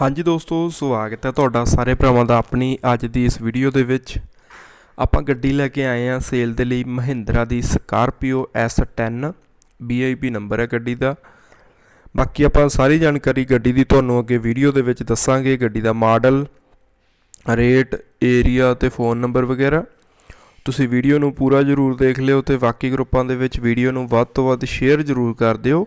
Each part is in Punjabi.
ਹਾਂਜੀ ਦੋਸਤੋ, ਸਵਾਗਤ ਹੈ ਤੁਹਾਡਾ ਸਾਰੇ ਭਰਾਵਾਂ ਦਾ ਆਪਣੀ ਅੱਜ ਦੀ ਇਸ ਵੀਡੀਓ ਦੇ ਵਿੱਚ। ਆਪਾਂ ਗੱਡੀ ਲੈ ਕੇ ਆਏ ਹਾਂ ਸੇਲ ਦੇ ਲਈ ਮਹਿੰਦਰਾ ਦੀ ਸਕਾਰਪੀਓ S10 VIP ਨੰਬਰ ਹੈ ਗੱਡੀ ਦਾ। ਬਾਕੀ ਆਪਾਂ ਸਾਰੀ ਜਾਣਕਾਰੀ ਗੱਡੀ ਦੀ ਤੁਹਾਨੂੰ ਅੱਗੇ ਵੀਡੀਓ ਦੇ ਵਿੱਚ ਦੱਸਾਂਗੇ, ਗੱਡੀ ਦਾ ਮਾਡਲ ਰੇਟ ਏਰੀਆ ਤੇ ਫੋਨ ਨੰਬਰ ਵਗੈਰਾ। ਤੁਸੀਂ ਵੀਡੀਓ ਨੂੰ ਪੂਰਾ ਜ਼ਰੂਰ ਦੇਖ ਲਿਓ ਤੇ ਬਾਕੀ ਗਰੁੱਪਾਂ ਦੇ ਵਿੱਚ ਵੀਡੀਓ ਨੂੰ ਵੱਧ ਤੋਂ ਵੱਧ ਸ਼ੇਅਰ ਜ਼ਰੂਰ ਕਰ ਦਿਓ।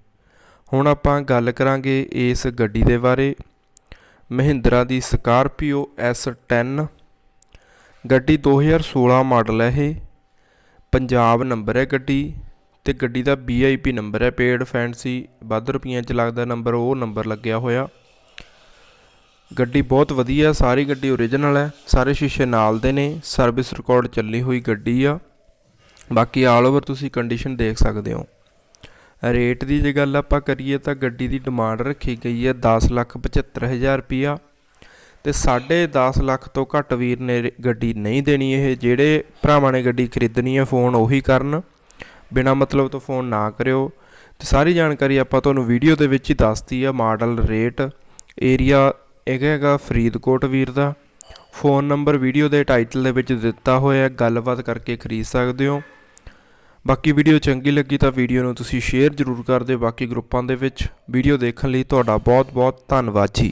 ਹੁਣ ਆਪਾਂ ਗੱਲ ਕਰਾਂਗੇ ਇਸ ਗੱਡੀ ਦੇ ਬਾਰੇ। ਮਹਿੰਦਰਾ ਦੀ ਸਕਾਰਪੀਓ S10 ਗੱਡੀ 2016 ਮਾਡਲ ਹੈ ਇਹ। ਪੰਜਾਬ ਨੰਬਰ ਹੈ ਗੱਡੀ ਤੇ ਗੱਡੀ ਦਾ VIP ਨੰਬਰ ਹੈ। ਪੇਡ ਫੈਂਸੀ ਵੱਧ ਰੁਪਈਆਂ ਚ ਲੱਗਦਾ ਨੰਬਰ, ਉਹ ਨੰਬਰ ਲੱਗਿਆ ਹੋਇਆ। ਗੱਡੀ ਬਹੁਤ ਵਧੀਆ, ਸਾਰੀ ਗੱਡੀ ਓਰੀਜਨਲ ਹੈ। ਸਾਰੇ ਸ਼ੀਸ਼ੇ ਨਾਲ ਦੇ ਨੇ। ਸਰਵਿਸ ਰਿਕਾਰਡ ਚੱਲੀ ਹੋਈ ਗੱਡੀ ਆ। ਬਾਕੀ ਆਲ ਓਵਰ ਤੁਸੀਂ ਕੰਡੀਸ਼ਨ ਦੇਖ ਸਕਦੇ ਹੋ। ਰੇਟ ਦੀ ਜੇ ਗੱਲ ਆਪਾਂ ਕਰੀਏ ਤਾਂ ਗੱਡੀ ਦੀ ਡਿਮਾਂਡ ਰੱਖੀ ਗਈ ਹੈ 1075000 ਰੁਪਿਆ ਤੇ 10.5 ਲੱਖ ਤੋਂ ਘੱਟ ਵੀਰ ਨੇ ਗੱਡੀ ਨਹੀਂ ਦੇਣੀ ਇਹ। ਜਿਹੜੇ ਭਰਾਵਾਂ ਨੇ ਗੱਡੀ ਖਰੀਦਣੀ ਹੈ ਫੋਨ ਉਹੀ ਕਰਨ। ਬਿਨਾ ਮਤਲਬ ਤੋਂ ਫੋਨ ਨਾ ਕਰਿਓ। ਤੇ ਸਾਰੀ ਜਾਣਕਾਰੀ ਆਪਾਂ ਤੁਹਾਨੂੰ ਵੀਡੀਓ ਦੇ ਵਿੱਚ ਹੀ ਦੱਸਤੀ ਆ, ਮਾਡਲ ਰੇਟ, ਏਰੀਆ, ਇਹ ਹੈਗਾ ਫਰੀਦਕੋਟ ਵੀਰ ਦਾ। ਫੋਨ ਨੰਬਰ ਵੀਡੀਓ ਦੇ ਟਾਈਟਲ ਦੇ ਵਿੱਚ ਦਿੱਤਾ ਹੋਇਆ ਗੱਲਬਾਤ ਕਰਕੇ ਖਰੀਦ ਸਕਦੇ ਹੋ। ਬਾਕੀ ਵੀਡੀਓ ਚੰਗੀ ਲੱਗੀ ਤਾਂ ਵੀਡੀਓ ਨੂੰ ਤੁਸੀਂ ਸ਼ੇਅਰ ਜ਼ਰੂਰ ਕਰ ਦਿਓ ਬਾਕੀ ਗਰੁੱਪਾਂ ਦੇ ਵਿੱਚ। ਵੀਡੀਓ ਦੇਖਣ ਲਈ ਤੁਹਾਡਾ ਬਹੁਤ ਬਹੁਤ ਧੰਨਵਾਦ ਜੀ।